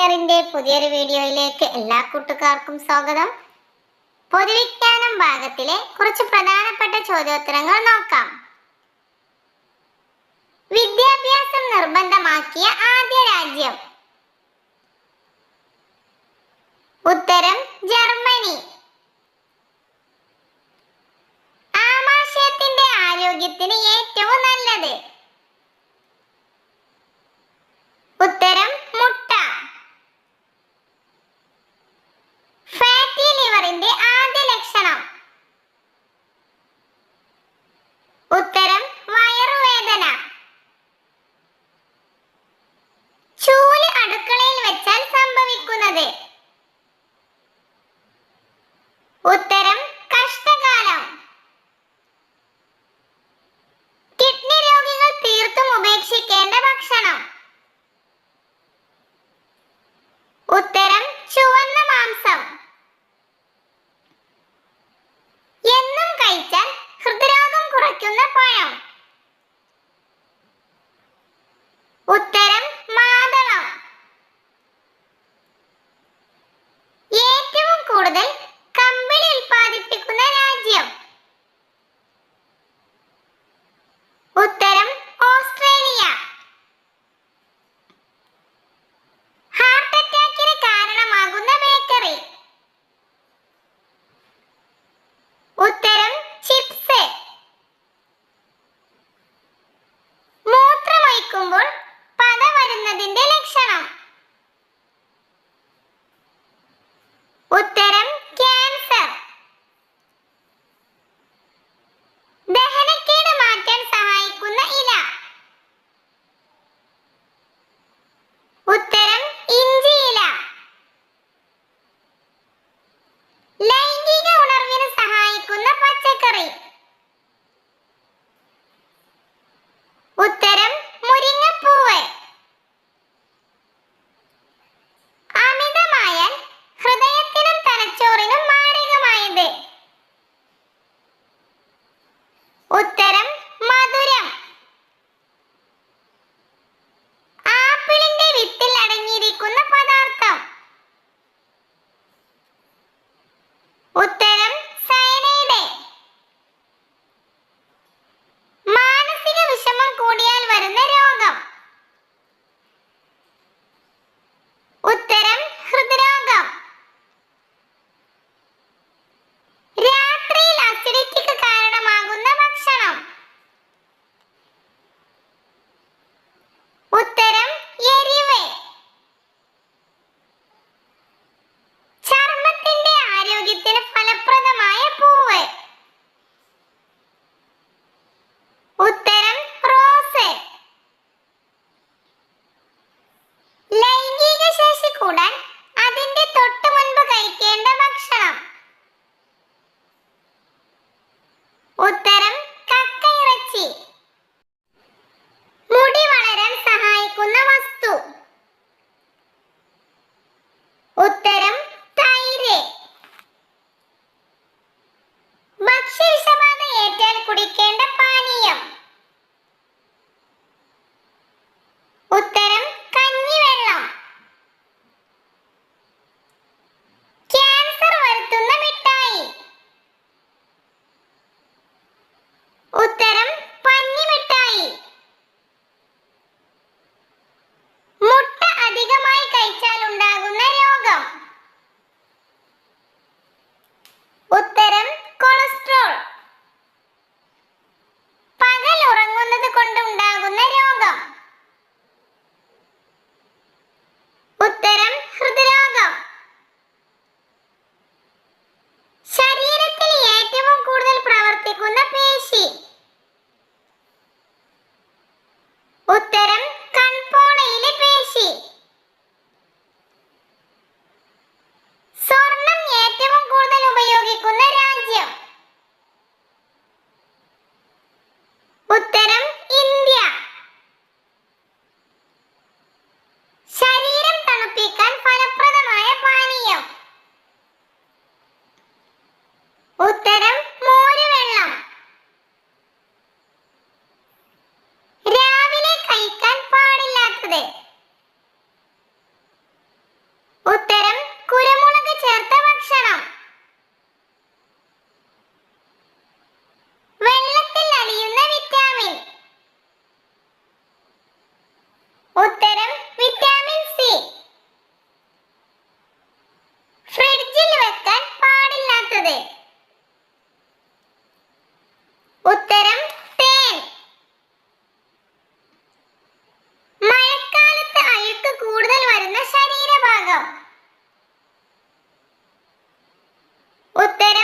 ഡിന്നറിന്റെ പുതിയൊരു വീഡിയോയിലേക്ക് എല്ലാ കൂട്ടുകാർക്കും സ്വാഗതം. പൊതുവിജ്ഞാനം ഭാഗത്തിലെ കുറച്ച് പ്രധാനപ്പെട്ട ചോദ്യോത്തരങ്ങൾ നോക്കാം. വിദ്യാഭ്യാസം നിർബന്ധമാക്കിയ ആദ്യ രാജ്യം Usted കൂടുതൽ വരുന്ന ശരീരഭാഗം. ഉത്തരം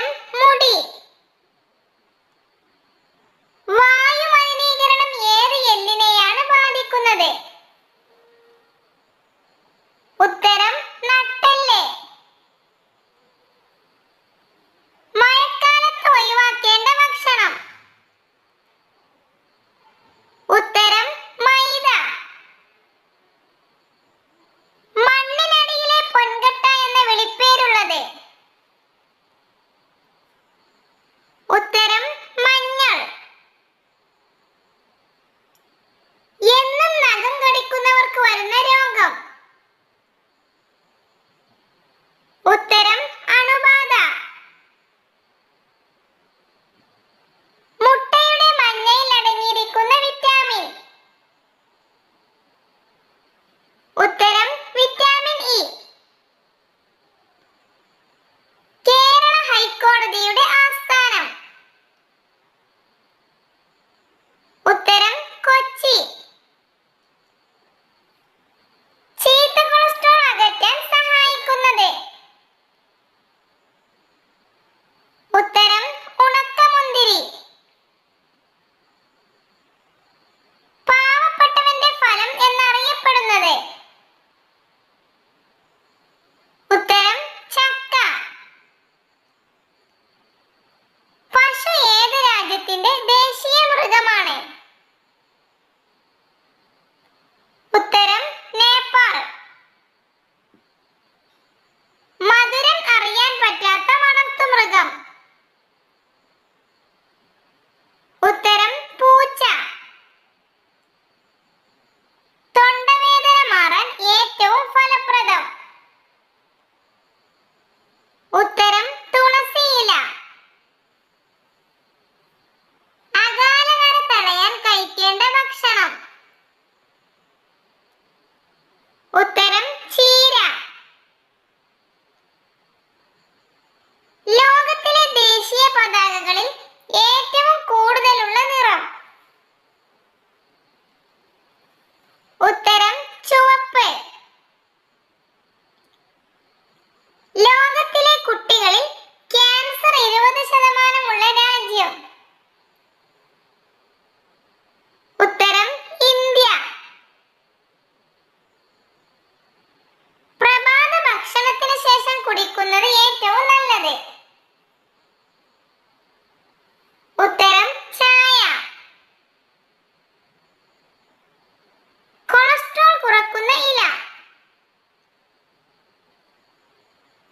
ഷാജുവിന്റെ ഉത്തരം ചുവപ്പ്. ലോകത്തിലെ കുട്ടികളിൽ ക്യാൻസർ ശതമാനം ശതമാനമുള്ള രാജ്യം. ഉത്തരം ഇന്ത്യ. പ്രഭാത ഭക്ഷണത്തിന് ശേഷം കുടിക്കുന്നത് ഏറ്റവും നല്ലത്.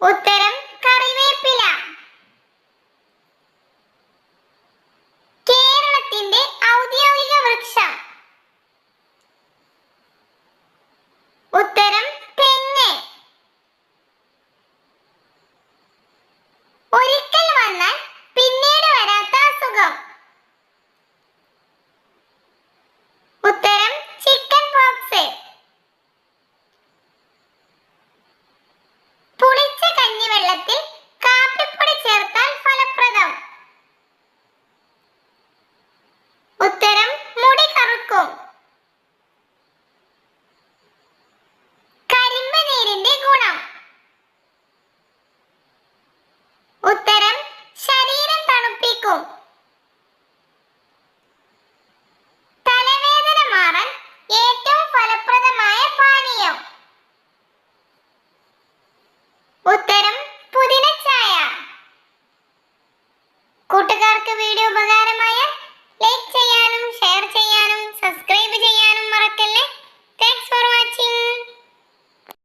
ಉತ್ತರ